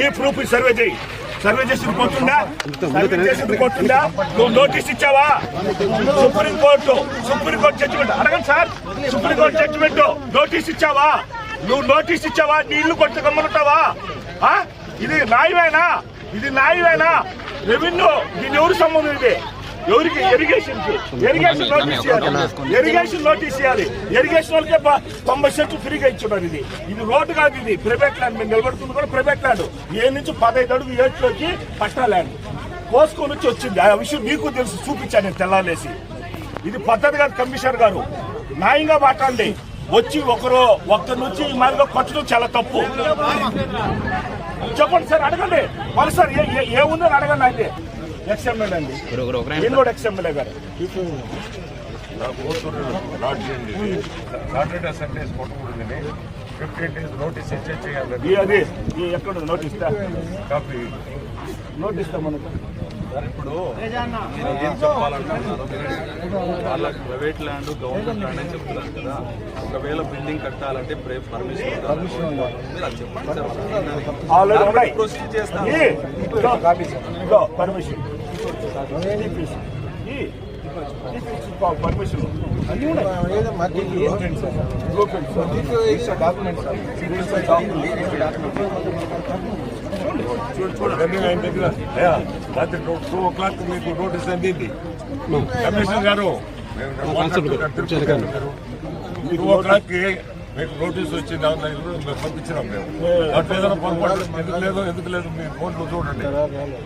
ఈ proof survey చేయి? Survey చేసి కొట్టుందా సర్వే చేసి కొట్టుందా నువ్వు నోటీస్ ఇచ్చావా? సుప్రీం కోర్టు సుప్రీం జడ్జిమెంట్ అడగండి sir. Supreme court judgment notice ఇచ్చావా? నువ్వు నోటీస్ ఇచ్చావా? నీ కొట్టు కొట్టుకోమనుంటావా ఇది న్యాయమేనా? ఇది న్యాయమేనా? రెవెన్యూ దీని ఎవరు సంబంధం ఇది ఎవరికి ఇరిగేషన్ ఇరిగేషన్ నోటీస్ ఇవ్వాలి. ఇరిగేషన్ నోటీస్ ఇవ్వాలి. ఇరిగేషన్ వాళ్ళకే తొంభై సెంట్లు ఫ్రీగా ఇచ్చున్నారు ఇది. ఇది రోడ్డు కాదు ఇది. ప్రైవేట్ ల్యాండ్ మేము నిలబడుతుంది కూడా ప్రైవేట్ ల్యాండ్ ఏ నుంచి పదహైదు అడుగు ఏట్లోకి పట్టా ల్యాండ్ కోసుకొని వచ్చి వచ్చింది. ఆ విషయం మీకు తెలుసు. చూపించాను నేను తెల్లాలేసి. ఇది పద్ధతి కాదు కమిషనర్ గారు. న్యాయంగా మాట్లాడండి. వచ్చి ఒకరు ఒక్కరి నుంచి ఈ మాదిరిగా కొట్టడం చాలా తప్పు. చెప్పండి సార్ అడగండి. మరి సార్ ఏ- ఏ- ఏముందని అడగండి అయితే. ఎక్స్ఎమ్మెల్యే అండి. నేను కూడా ఎక్స్ఎమ్మెల్యే గారు సాటర్డే సండేస్ కొట్టకూడదని ఫిఫ్టీన్ డేస్ నోటీస్ ఇచ్చే చేయాలి అది ఈ ఎక్కడ నోటీస్ తా కాపీ నోటీస్ మనకు? ఇప్పుడు మీరు ఏం చెప్పాలనుకుంటున్నారు మీరు వాళ్ళకి ప్రైవేట్ ల్యాండ్ గవర్నమెంట్ ల్యాండ్ అని చెప్తున్నారు కదా. ఒకవేళ బిల్డింగ్ కట్టాలంటే పర్మిషన్ పర్మిషన్ మీరు అది చెప్పండి సార్. ఆల్రెడీ ఉన్నాయి. ప్రొసీడ్ చేస్తాం ఈ, ఇదిగో, ఇదిగో పర్మిషన్. పర్మిషన్. అన్నీ ఉన్నాయి. బ్లూప్రింట్స్. చూడండి ఆయన దగ్గర అయ్యా, రాత్రి టూ ఓ క్లాక్ మీకు నోటీస్ అందింది కమిషనర్ గారు టూ ఓ క్లాక్కి మీకు నోటీస్ వచ్చింది దాని మేము పంపించినాం మేము. దాంట్లో ఏదైనా పొరపాటు ఎందుకు లేదు ఎందుకు లేదు మీ ఫోన్లో చూడండి.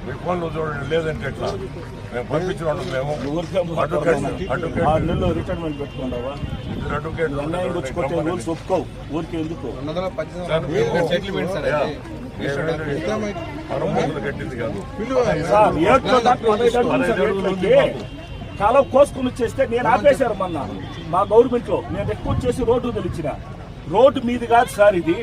మీ ఫోన్లో చూడండి లేదంటే ఎట్లా? మేము పంపించినాం మేము. అడ్వకేట్. చాలా కోసుకుని వచ్చేస్తే నేను ఆపేశారు మొన్న మా గవర్నమెంట్లో నేను ఎక్కువ చేసి రోడ్డు తెలిచిన రోడ్డు మీది కాదు సార్ ఇది.